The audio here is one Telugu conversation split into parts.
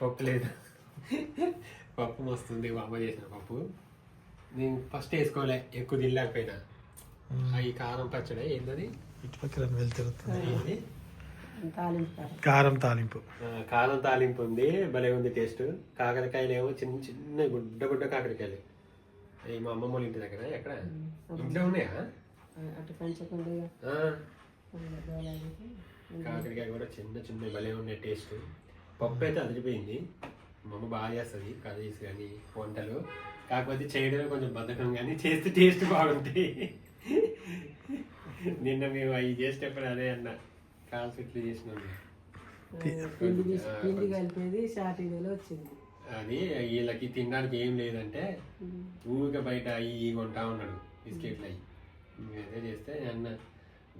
పప్పు లేదు. పప్పు మస్తుంది మా అమ్మ చేసిన పప్పు. నేను ఫస్ట్ వేసుకోలే ఎక్కువ తినలేకపోయినా. ఆ ఈ కారం పచ్చడి ఏంటది ఇటు పక్కన వెళ్తురుతుంది ఏంది? తాలింపు కారం. కారం తాలింపు. కారం తాలింపు ఉంది భలే ఉంది టేస్ట్. కాకరకాయలు ఏమో చిన్న చిన్న గుడ్డ గుడ్డ కాకరకాయలు. అవి మా అమ్మమ్మ ఇంటి దగ్గర ఎక్కడ? ఇంట్లో ఉన్నాయా? కాకరకాయ కూడా చిన్న చిన్న భలే ఉన్నాయి టేస్ట్. పప్పు అయితే అదిరిపోయింది. మా అమ్మ బాగా చేస్తుంది కర్రీస్ కానీ వంటలు. కాకపోతే చేయడమే కొంచెం బద్ధకం కానీ చేస్తే టేస్ట్ బాగుంటాయి. నిన్న మేము అవి చేసేటప్పుడు అదే అన్న కాల్స్ ఇట్లా చేసినాం. పిండి తీసి- పిండి కలిపేది షార్టీలో వచ్చింది. అది వీళ్ళకి తినడానికి ఏం లేదంటే ఊరికే బయట అవి కొంటా ఉన్నాడు బిస్కెట్లు అవి అదే చేస్తే అన్న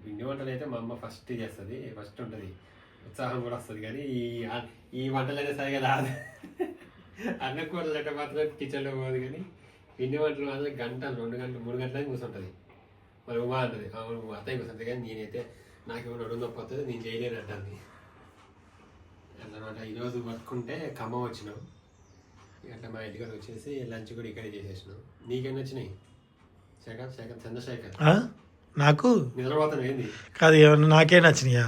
పిండి వంటలు అయితే మా అమ్మ ఫస్ట్ చేస్తుంది ఫస్ట్ ఉంటుంది. ఉత్సాహం కూడా వస్తుంది కానీ ఈ ఈ వంటలు అయితే సరిగా రాదు. అన్న కూరలు అంటే మాత్రం కిచెన్లో పోదు కానీ పిండి వంటలు మాత్రం గంట రెండు గంటలు మూడు గంటలకి కూర్చుంటుంది. మరి ఉమా అంటది అత్తయ్య కూర్చుంటుంది కానీ నేనైతే నాకేమో నడుము నొప్పి వస్తుంది నేను చేయలేను అంటుంది అన్నమాట ఈరోజు పట్టుకుంటే ఖమ్మం వచ్చినాం. అట్లా మా ఇంటికి వచ్చేసి లంచ్ కూడా ఇక్కడే చేసేసినాం. నీకేం వచ్చినాయి శేఖర్ శేఖర్ చంద్రశేఖర్? నాకు? నిద్రపోతాను ఏంది? కాదు ఏమన్నా నాకే నచ్చినాయా?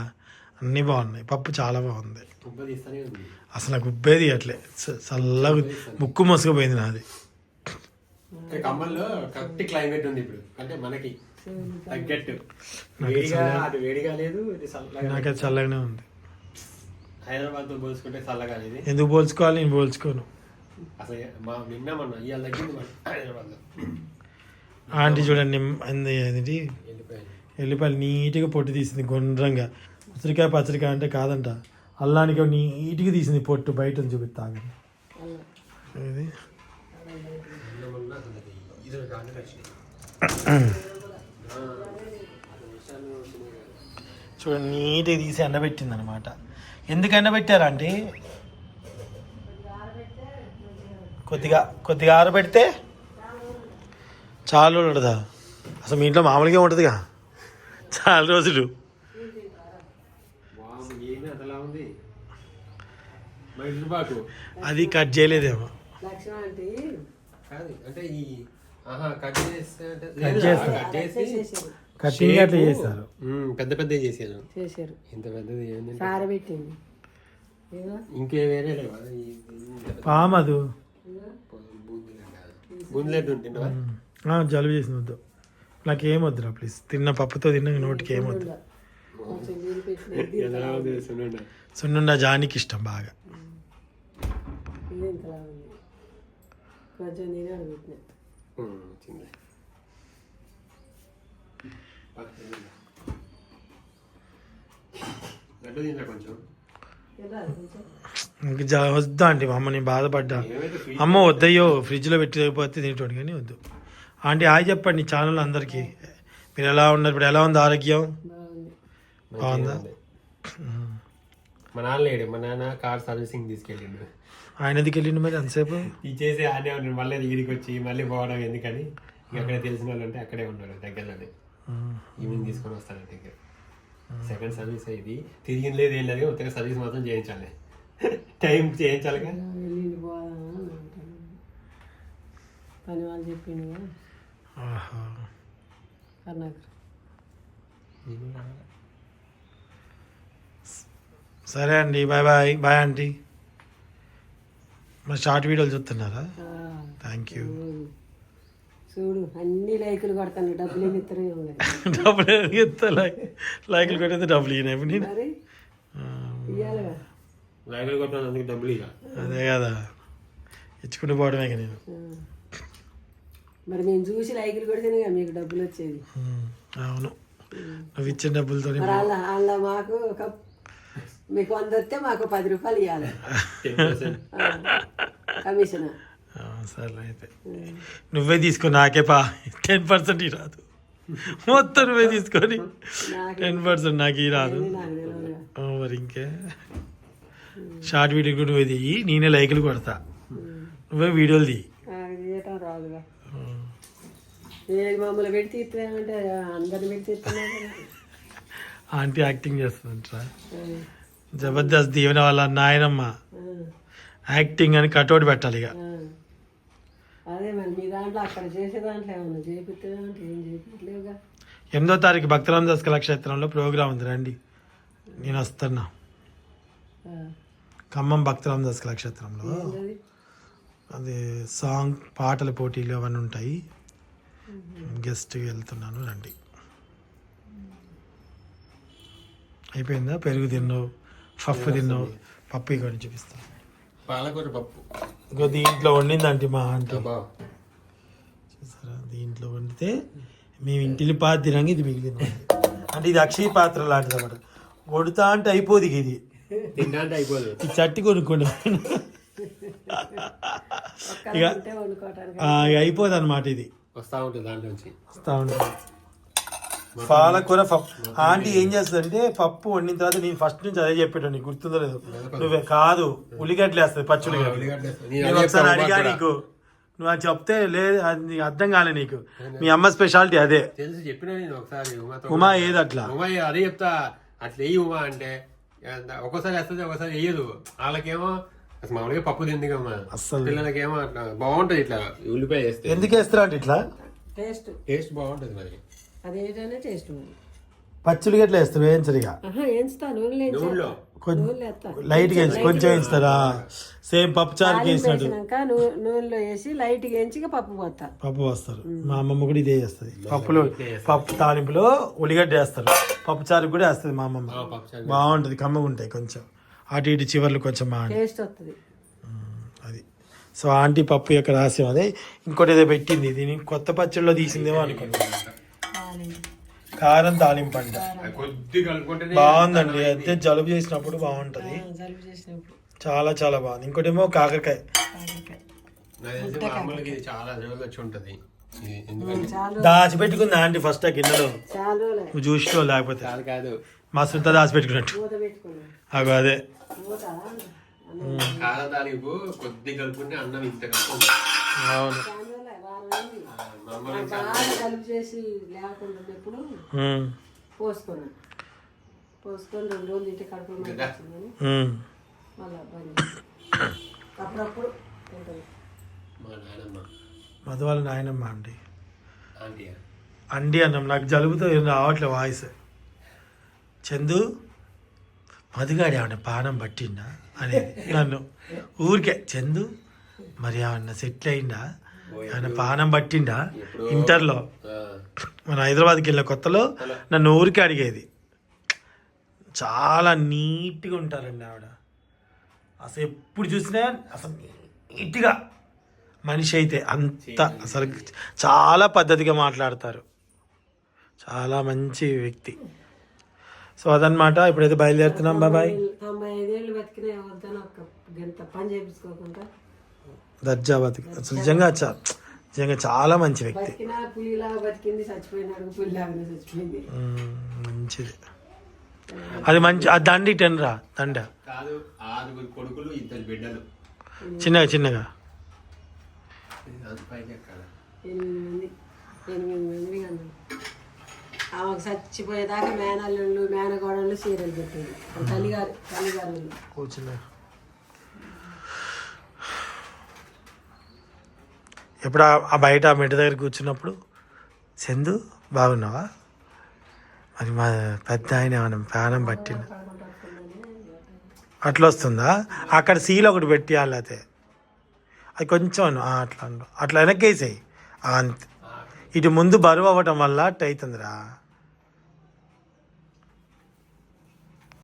అన్నీ బాగున్నాయి. పప్పు చాలా బాగుంది. అసలు నాకు ఉబ్బేది అట్లే చల్లగా ముక్కు మసుకుపోయింది నాది. ఇక్కడ ఖమ్మంలో కరెక్ట్ క్లైమేట్ ఉంది ఇప్పుడు. అంటే మనకి తగ్గట్టు. వేడిగా లేదు. నాకైతే చల్లగానే ఉంది. హైదరాబాద్తో పోల్చుకుంటే చల్లగా లేదు ఎందుకు పోల్చుకోవాలి? నేను పోల్చుకోను. అసలు మా నిన్న మొన్న ఇవాళ తగ్గింది మన హైదరాబాద్లో. ఆంటీ చూడండి ఏంటి ఎల్లిపాయలు నీట్గా పొట్టు తీసింది గుండ్రంగా. ఉసిరికాయ పచ్చడికాయ అంటే కాదంట. అల్లానికి నీట్గా తీసింది పొట్టు బయట చూపిస్తాగండి ఇది చూడండి నీట్గా తీసి ఎండబెట్టింది అనమాట ఎందుకు ఎండబెట్టారంటే కొద్దిగా కొద్దిగా ఆరబెడితే చాలా రోజులు ఉంటుందా అసలు మీ ఇంట్లో మామూలుగా ఉంటుందిగా? చాలా రోజులు వాము ఏంది అదలా ఉంది మైసూరుపాకు అది కట్ చేయలేదేమో. అంటే కాదు అంటే ఈ కట్ చేస్తే కటింగ్ అట్లా చేస్తారు. పెద్ద పెద్ద చేసాను చేశారు. ఇంత పెద్దది ఏంటంటే సారబెట్టింది ఏదో? ఇంకే వేరే పాము అది. ఆ, జలుబు చేసింది వద్దు. నాకేం వద్దురా ప్లీజ్ తిన్న పప్పుతో తిన్న నోటికి ఏం వద్దు కొంచెం నీళ్ళు పెట్టిన ఎలా ఉంది సున్నుండ. సున్నుండ జానికి ఇష్టం బాగా. ఇది ఇంతలా ఉంది. కొంచెం తిని అడుగుతున్నా. మ్మ్, వచ్చింది లడ్డు తింటా కొంచెం. తినాలి కొంచెం. ఇంక జ వద్దా అండి మా అమ్మ నేను బాధపడ్డా. అమ్మ వద్దయ్యో ఫ్రిడ్జ్లో పెట్టకపోతే తినేటోడు కానీ వద్దు. ఆంటీ హాయ్ చెప్పండి ఛానల్ అందరికీ. మీరు ఎలా ఉన్నారు? ఇప్పుడు ఎలా ఉంది ఆరోగ్యం? బాగుంది. మా నాన్న లేడు. మా నాన్న కార్ సర్వీసింగ్ తీసుకెళ్ళిండు. ఆయన ఎందుకు వెళ్ళిండు మరి అంతసేపు? ఇచ్చేసి ఆనే ఉన్నాడు. మళ్ళీ దగ్గరికి వచ్చి మళ్ళీ పోవడం ఎందుకని? ఇంక అక్కడ తెలిసిన వాళ్ళు ఉంటే అక్కడే ఉన్నారు దగ్గరలోనే. ఈవినింగ్ తీసుకొని వస్తాను దగ్గర సెకండ్ సర్వీస్ ఇది తిరిగి లేదు ఏం లేదు ఉత్తగా సర్వీస్ మాత్రం చేయించాలి. టైం అంటాను. పని వాళ్ళు చెప్పిండు. కర్ణాకర్. సరే అండి బాయ్ బాయ్ బాయ్ ఆంటీ. మరి షార్ట్ వీడియోలు చూస్తున్నారా? థ్యాంక్ యూ చూడు. అన్ని లైకులు కొడతాను. డబ్బులు ఏమి డబ్బులు ఎంత లైక్ లైక్లు కొట్టేది డబ్బులు ఇప్పుడు నేను లైవ్లో కొట్టాను అందుకే డబ్బులు ఇక అదే కదా. ఇచ్చుకుంటూ పోవడమే ఇక నేను. మరి మేము చూసి లైకులు కొడితేనే మీకు డబ్బులు వచ్చేది. అవును. నువ్వు ఇచ్చిన డబ్బులతో మాకు ఒక మీకు వంద వస్తే మాకు పది రూపాయలు ఇవ్వాలి కమిషన్ సరే అయితే నువ్వే తీసుకో నాకే పా టెన్ పర్సెంట్ రాదు మొత్తం నువ్వే తీసుకొని టెన్ పర్సెంట్ నాకు ఈ రాదు మరి ఇంకే షార్ట్ వీడియో కూడా నువ్వే తీయి నేనే లైకులు కొడతా నువ్వే వీడియోలు తీ నాకు తీయటం రాదుగా ఏది మమ్మల్ని పెడితే అందరిని పెడితే ఆంటీ యాక్టింగ్ చేస్తుందంటరా జబర్దస్త్ దీవెన వాళ్ళ నాయనమ్మ. యాక్టింగ్ అని కటౌట్ పెట్టాలి ఇక. ఆ. అదే మరి మీ దాంట్లో అక్కడ చేసే దాంట్లో ఏమన్నా చేపిస్తే అంటే ఏం చేపించలేవుగా ఎనిమిదో తారీఖు భక్తరామదాస్ కళాక్షేత్రంలో ప్రోగ్రాం ఉంది రండి. నేను వస్తున్నా. ఖమ్మం భక్తరామదాస్ కళాక్షేత్రంలో ఏంటది? అది సాంగ్ పాటల పోటీలు అవన్నీ ఉంటాయి. గెస్ట్ వెళ్తున్నాను రండి. అయిపోయిందా? పెరుగు తిన్నావు? పప్పు తిన్నావు? పప్పు ఇక్కడ చూపిస్తాను పాలకూర పప్పు. ఇంకో దీంట్లో వండిందంటే మా ఆంటీ. అబ్బా. చూసారా? దీంట్లో వండితే మేము ఇంటిని పాత తినంగా ఇది మిగిలింది. అంటే ఇది అక్షయ పాత్ర లాంటిది అన్నమాట. వండుతా అంటే అయిపోదు ఇది. తింటే అయిపోదు. ఈ చట్టి కొనుక్కోండి. ఇక ఉంటే వండుకోవటానికి ఆ, ఇక అయిపోదు అనమాట ఇది. వస్తా ఉంటుంది దాంట్లో నుంచి వస్తా ఉంటుంది. పాలకూర పప్పు. ఆంటీ ఏం చేస్తుందంటే పప్పు వండిన తర్వాత నేను ఫస్ట్ నుంచి అదే చెప్పేటోని నీకు గుర్తుందో లేదు నువ్వే కాదు ఉల్లిగడ్డలు వేస్తుంది పచ్చి ఉల్లిగడ్డలు ఒకసారి అడిగా నీకు నువ్వు అది చెప్తే లేదు అది నీకు అర్థం కాలే నీకు. మీ అమ్మ స్పెషాలిటీ అదే. తెలిసి చెప్పినా నేను ఒకసారి. ఉమాతో ఉమా ఏది అట్లా ఉమా అదే చెప్తా. అట్లా వెయ్యి ఉమా అంటే ఒక్కోసారి వేస్తుంది ఒకసారి వేయదు. వాళ్ళకేమో అసలు మామూలుగా పప్పు తిందిగమ్మా అస్సలు. పిల్లలకేమో అట్లా బాగుంటది ఇట్లా ఉల్లిపాయ వేస్తే. ఎందుకు వేస్తారా అంటే ఇట్లా? టేస్ట్ టేస్ట్ బాగుంటది మరి. అదేంటనే టేస్ట్ పచ్చి ఉల్లిగడ్డలు వేస్తారు వేయించరిగా. నూనెలో కొంచెం వేసి వేయిస్తారా సేమ్ పప్పు చారుకి వేసినట్టు. నూనెలో వేసి లైట్గా వేయించి పప్పు పోతా పప్పు వస్తారు మా అమ్మమ్మ కూడా ఇదే చేస్తుంది. పప్పులో పప్పు తాలింపులో ఉల్లిగడ్డ వేస్తారు. పప్పు చారుకి కూడా వేస్తుంది మా అమ్మమ్మ. చారు. బాగుంటుంది కమ్మగా ఉంటాయి కొంచెం. అటు ఇటు చివర్లు కొంచెం టేస్ట్ వస్తుంది. అది. సో ఆంటీ పప్పు యొక్క రహస్యం అదే. ఇంకోటి ఏదో పెట్టింది దీని కొత్త పచ్చడిలో తీసిందేమో అనుకోండి కారం తాలింపు అంట అది కొద్ది కలుపుకుంటేనే బాగుందండి. అయితే జలుబు చేసినప్పుడు బాగుంటది. చాలా చాలా బాగుంది. ఇంకోటేమో కాకరకాయ. చాలా దాచిపెట్టుకుంది ఆంటీ ఫస్ట్ ఆ గిన్నెలో? చూసినావు లేకపోతే. మా సుంత దాచిపెట్టుకున్నట్టు. మూత పెట్టుకున్నాం. అగో అదే. అవును చాలా రోజులే, వారం అయింది. మామూలుగా బాగా చేసి లేకుండా ఎప్పుడు? పోసుకున్నాను పోసుకొని. రెండు రోజులు ఇంటి. మళ్ళీ అప్పుడప్పుడు మధు వాళ్ళ నాయనమ్మ అండి. అండి అన్నం. నాకు జలుబుతో ఏం రావట్లే వాయిస్. చందు మధుగాడు ఏమన్నా పానం పట్టిండా? అనేది నన్ను ఊరికే చందు మరి ఏమన్నా సెటిల్ అయిందా ఏమన్నా పానం పట్టిండా? ఇంటర్లో. మన హైదరాబాద్కి వెళ్ళిన కొత్తలో నన్ను ఊరికే అడిగేది. చాలా నీట్గా ఉంటారండి ఆవిడ. అసలు ఎప్పుడు చూసినా అసలు నీట్గా. మనిషి అయితే అంత అసలు చాలా పద్ధతిగా మాట్లాడతారు. చాలా మంచి వ్యక్తి. సో అదనమాట ఇప్పుడైతే బయలుదేరుతున్నాం. బాబాయ్ తొంభై ఐదేళ్ళు బతికినా గంట పని చేయించుకోకుండా దర్జా బతికి అసలు నిజంగా నిజంగా చాలా మంచి వ్యక్తి. మంచిది. అది మంచి ఆ దండి టెన్రా దండ. కొడుకులు ఇద్దరు బిడ్డలు. చిన్నగా చిన్నగా. ఆమెకు చచ్చిపోయేదాకా మేనల్లుళ్ళు మేనగోడళ్ళు సీరియల్ పెట్టేది. తల్లిగారు తల్లిగారు. ఎప్పుడు ఆ- బయట ఆ మెట్టు దగ్గర కూర్చున్నప్పుడు చందు బాగున్నావా? మరి మా పెద్ద ఆయన ఏమైనా ప్రాణం పట్టిన అట్లా వస్తుందా అక్కడ సీల్ ఒకటి పెట్టి అయితే అది కొంచెం అట్లా అట్లా వెనక్కేసాయి. అంతే. ఇటు ముందు బరువు అవ్వటం వల్ల అట్ట అవుతుందిరా